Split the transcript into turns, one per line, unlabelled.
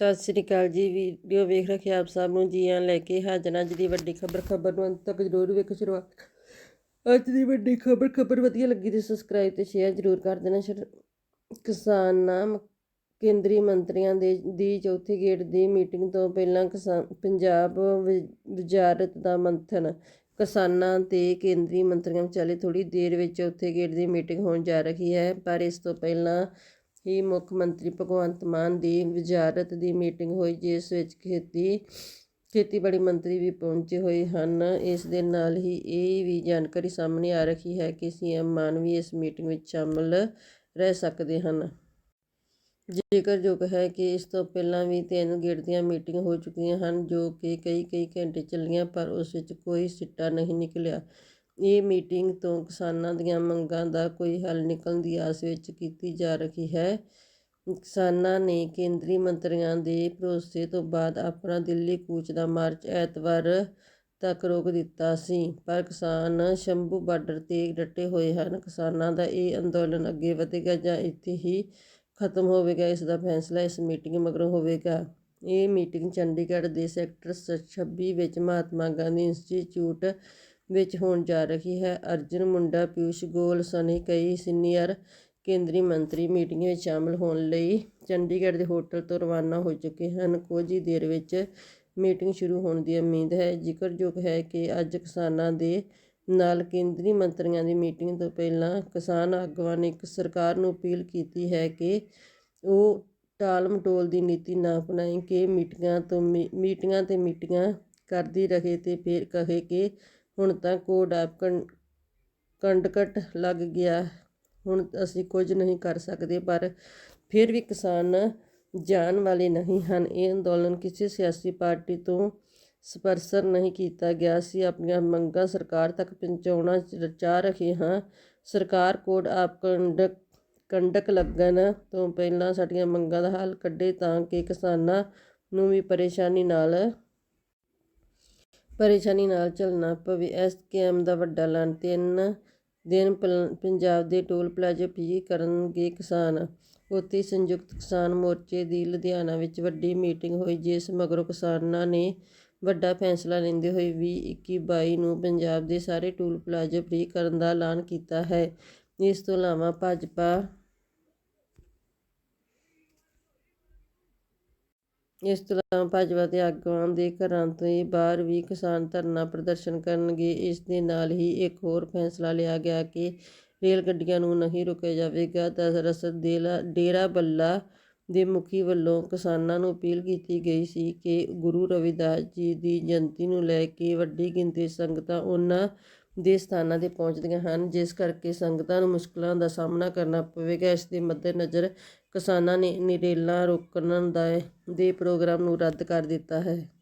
ਸਤਿ ਸ੍ਰੀ ਅਕਾਲ ਜੀ ਵੀਡੀਓ ਵੇਖ ਰੱਖਿਆ ਆਪ ਸਭ ਨੂੰ ਜੀ ਆਇਆਂ ਲੈ ਕੇ ਹਾਜ਼ਰ ਅੱਜ ਦੀ ਵੱਡੀ ਖਬਰ ਖਬਰ ਨੂੰ ਅੰਤ ਤੱਕ ਜ਼ਰੂਰ ਵੇਖੋ ਸ਼ੁਰੂਆਤ। ਅੱਜ ਦੀ ਵੱਡੀ ਖਬਰ ਖਬਰ ਵਧੀਆ ਲੱਗੀ ਤੇ ਸਬਸਕ੍ਰਾਈਬ ਤੇ ਸ਼ੇਅਰ ਜ਼ਰੂਰ ਕਰ ਦੇਣਾ ਸ਼ੁਰੂ। ਕਿਸਾਨਾਂ ਕੇਂਦਰੀ ਮੰਤਰੀਆਂ ਦੇ, ਦੀ ਚੌਥੀ ਗੇੜ ਦੀ ਮੀਟਿੰਗ ਤੋਂ ਪਹਿਲਾਂ ਕਿਸਾਨ, ਪੰਜਾਬ ਵ- ਵਜ਼ਾਰਤ ਦਾ ਮੰਥਨ। ਕਿਸਾਨਾਂ ਤੇ ਕੇਂਦਰੀ ਮੰਤਰੀਆਂ ਵਿਚਾਲੇ ਥੋੜੀ ਦੇਰ ਵਿੱਚ ਚੌਥੇ ਗੇੜ ਦੀ ਮੀਟਿੰਗ ਹੋਣ ਜਾ ਰਹੀ ਹੈ, ਪਰ ਇਸ ਤੋਂ ਪਹਿਲਾਂ ਹੀ ਮੁੱਖ ਮੰਤਰੀ ਭਗਵੰਤ ਮਾਨ ਦੀ ਵਜ਼ਾਰਤ ਦੀ ਮੀਟਿੰਗ ਹੋਈ, ਜਿਸ ਵਿੱਚ ਖੇਤੀ, ਖੇਤੀਬਾੜੀ ਮੰਤਰੀ ਵੀ ਪਹੁੰਚੇ ਹੋਏ ਹਨ। ਇਸ ਦੇ ਨਾਲ ਹੀ ਇਹ ਵੀ ਜਾਣਕਾਰੀ ਸਾਹਮਣੇ ਆ ਰਹੀ ਹੈ ਕਿ ਸੀਐਮ ਮਾਨ ਵੀ ਇਸ ਮੀਟਿੰਗ ਵਿੱਚ ਸ਼ਾਮਲ ਰਹਿ ਸਕਦੇ ਹਨ। ਜ਼ਿਕਰਯੋਗ ਹੈ ਕਿ ਇਸ ਤੋਂ ਪਹਿਲਾਂ ਵੀ ਤਿੰਨ ਗੇੜ ਦੀਆਂ ਮੀਟਿੰਗ ਹੋ ਚੁੱਕੀਆਂ ਹਨ, ਜੋ ਕਿ ਕਈ ਕਈ ਘੰਟੇ ਚੱਲੀਆਂ, ਪਰ ਉਸ ਵਿੱਚ ਕੋਈ ਸਿੱਟਾ ਨਹੀਂ ਨਿਕਲਿਆ। ਇਹ ਮੀਟਿੰਗ ਤੋਂ ਕਿਸਾਨਾਂ ਦੀਆਂ ਮੰਗਾਂ ਦਾ ਕੋਈ ਹੱਲ ਨਿਕਲਣ ਦੀ ਆਸ ਵਿੱਚ ਕੀਤੀ ਜਾ ਰਹੀ ਹੈ। ਕਿਸਾਨਾਂ ਨੇ ਕੇਂਦਰੀ ਮੰਤਰੀਆਂ ਦੇ ਭਰੋਸੇ ਤੋਂ ਬਾਅਦ ਆਪਣਾ ਦਿੱਲੀ ਕੂਚ ਦਾ ਮਾਰਚ ਐਤਵਾਰ ਤੱਕ ਰੋਕ ਦਿੱਤਾ ਸੀ, ਪਰ ਕਿਸਾਨ ਸ਼ੰਭੂ ਬਾਰਡਰ ਤੇ ਡਟੇ ਹੋਏ ਹਨ। ਕਿਸਾਨਾਂ ਦਾ ਇਹ ਅੰਦੋਲਨ ਅੱਗੇ ਵਧੇਗਾ ਜਾਂ ਇੱਥੇ ਹੀ ਖਤਮ ਹੋਵੇਗਾ, ਇਸ ਦਾ ਫੈਸਲਾ ਇਸ ਮੀਟਿੰਗ ਮਗਰੋਂ ਹੋਵੇਗਾ। ਇਹ ਮੀਟਿੰਗ ਚੰਡੀਗੜ੍ਹ ਦੇ ਸੈਕਟਰ ਸ- 26 ਵਿੱਚ ਮਹਾਤਮਾ ਗਾਂਧੀ ਇੰਸਟੀਚਿਊਟ ਵਿੱਚ ਹੋਣ ਜਾ ਰਹੀ ਹੈ। ਅਰਜੁਨ ਮੁੰਡਾ ਪਿਊਸ਼ ਗੋਇਲ ਸਣੇ ਕਈ ਸੀਨੀਅਰ ਕੇਂਦਰੀ ਮੰਤਰੀ ਮੀਟਿੰਗ ਵਿੱਚ ਸ਼ਾਮਲ ਹੋਣ ਲਈ ਚੰਡੀਗੜ੍ਹ ਦੇ ਹੋਟਲ ਤੋਂ ਰਵਾਨਾ ਹੋ ਚੁੱਕੇ ਹਨ। ਕੁਝ ਹੀ ਦੇਰ ਵਿੱਚ ਮੀਟਿੰਗ ਸ਼ੁਰੂ ਹੋਣ ਦੀ ਉਮੀਦ ਹੈ। ਜ਼ਿਕਰਯੋਗ ਹੈ ਕਿ ਅੱਜ ਕਿਸਾਨਾਂ ਦੇ ਨਾਲ ਕੇਂਦਰੀ ਮੰਤਰੀਆਂ ਦੀ ਮੀਟਿੰਗ ਤੋਂ ਪਹਿਲਾਂ ਕਿਸਾਨ ਆਗੂਆਂ ਨੇ ਇੱਕ ਸਰਕਾਰ ਨੂੰ ਅਪੀਲ ਕੀਤੀ ਹੈ ਕਿ ਉਹ ਟਾਲ ਮਟੋਲ ਦੀ ਨੀਤੀ ਨਾ ਅਪਣਾਏ ਕਿ ਮੀਟਿੰਗਾਂ ਤੋਂ ਮੀ- ਮੀਟਿੰਗਾਂ ਤੇ ਮੀਟਿੰਗਾਂ ਕਰਦੀ ਰਹੇ ਤੇ ਫਿਰ ਕਹੇ ਕਿ ਹੁਣ ਤਾਂ ਕੋਡ ਆਫ ਕੰਡਕਟ ਲੱਗ ਗਿਆ। ਹੁਣ ਅਸੀਂ ਕੁਝ ਨਹੀਂ ਕਰ ਸਕਦੇ, ਪਰ ਫਿਰ ਵੀ ਕਿਸਾਨ ਜਾਣ ਵਾਲੇ ਨਹੀਂ ਹਨ। ਇਹ ਅੰਦੋਲਨ ਕਿਸੇ ਸਿਆਸੀ ਪਾਰਟੀ ਤੋਂ ਸਪਾਂਸਰ ਨਹੀਂ ਕੀਤਾ ਗਿਆ। ਸੀ ਆਪਣੀਆਂ ਮੰਗਾਂ ਸਰਕਾਰ ਤੱਕ ਪਹੁੰਚਾਉਣਾ ਚ- ਚਾਹ ਰਹੇ ਹਾਂ। ਸਰਕਾਰ ਕੋਡ ਆਪ ਕੰਡਕ ਕੰਡਕ ਲੱਗਣ ਤੋਂ ਪਹਿਲਾਂ ਸਾਡੀਆਂ ਮੰਗਾਂ ਦਾ ਹੱਲ ਕੱਢੇ ਤਾਂ ਕਿ ਕਿਸਾਨਾਂ ਨੂੰ ਵੀ ਪਰੇਸ਼ਾਨੀ ਨਾਲ ਪਰੇਸ਼ਾਨੀ ਨਾਲ ਝੱਲਣਾ ਪਵੇ ਇਸ ਸਕੈਮ ਦਾ ਵੱਡਾ ਐਲਾਨ ਤਿੰਨ ਦਿਨ ਪਲ- ਪੰਜਾਬ ਦੇ ਟੋਲ ਪਲਾਜ਼ੇ ਫ੍ਰੀ ਕਰਨਗੇ ਕਿਸਾਨ। ਉੱਥੇ ਸੰਯੁਕਤ ਕਿਸਾਨ ਮੋਰਚੇ ਦੀ ਲੁਧਿਆਣਾ ਵਿੱਚ ਵੱਡੀ ਮੀਟਿੰਗ ਹੋਈ, ਜਿਸ ਮਗਰੋਂ ਕਿਸਾਨਾਂ ਨੇ ਵੱਡਾ ਫੈਸਲਾ ਲੈਂਦੇ ਹੋਏ 20 21 22 ਨੂੰ ਪੰਜਾਬ ਦੇ ਸਾਰੇ ਟੋਲ ਪਲਾਜ਼ੇ ਫ੍ਰੀ ਕਰਨ ਦਾ ਐਲਾਨ ਕੀਤਾ ਹੈ। ਇਸ ਤੋਂ ਇਲਾਵਾ ਭਾਜਪਾ ਇਸ ਤਰ੍ਹਾਂ ਭਾਜਪਾ ਦੇ ਆਗੂਆਂ ਦੇ ਘਰਾਂ ਦੇ ਬਾਹਰ ਵੀ ਕਿਸਾਨ ਧਰਨਾ ਪ੍ਰਦਰਸ਼ਨ ਕਰਨਗੇ। ਇਸ ਦੇ ਨਾਲ ਹੀ ਇੱਕ ਹੋਰ ਫੈਸਲਾ ਲਿਆ ਗਿਆ ਕਿ ਰੇਲ ਗੱਡੀਆਂ ਨੂੰ ਨਹੀਂ ਰੋਕਿਆ ਜਾਵੇਗਾ। ਦਰਅਸਲ ਦੇਲਾ, ਡੇਰਾ ਬੱਲਾ ਦੇ ਮੁਖੀ ਵੱਲੋਂ ਕਿਸਾਨਾਂ ਨੂੰ ਅਪੀਲ ਕੀਤੀ ਗਈ ਸੀ ਕਿ ਗੁਰੂ ਰਵਿਦਾਸ ਜੀ ਦੀ ਜਯੰਤੀ ਨੂੰ ਲੈ ਕੇ ਵੱਡੀ ਗਿਣਤੀ ਸੰਗਤਾਂ ਉਹਨਾਂ ਦੇ ਸਥਾਨਾਂ ਤੇ ਪਹੁੰਚਦੀਆਂ ਹਨ, ਜਿਸ ਕਰਕੇ ਸੰਗਤਾਂ ਨੂੰ ਮੁਸ਼ਕਲਾਂ ਦਾ ਸਾਹਮਣਾ ਕਰਨਾ ਪਵੇਗਾ। ਇਸ ਦੇ ਮੱਦੇਨਜ਼ਰ ਕਿਸਾਨਾਂ ਨੇ ਨਿਰੇਲਾਂ ਰੋਕਣ ਦਾ ਦੇ ਪ੍ਰੋਗਰਾਮ ਨੂੰ ਰੱਦ ਕਰ ਦਿੱਤਾ ਹੈ।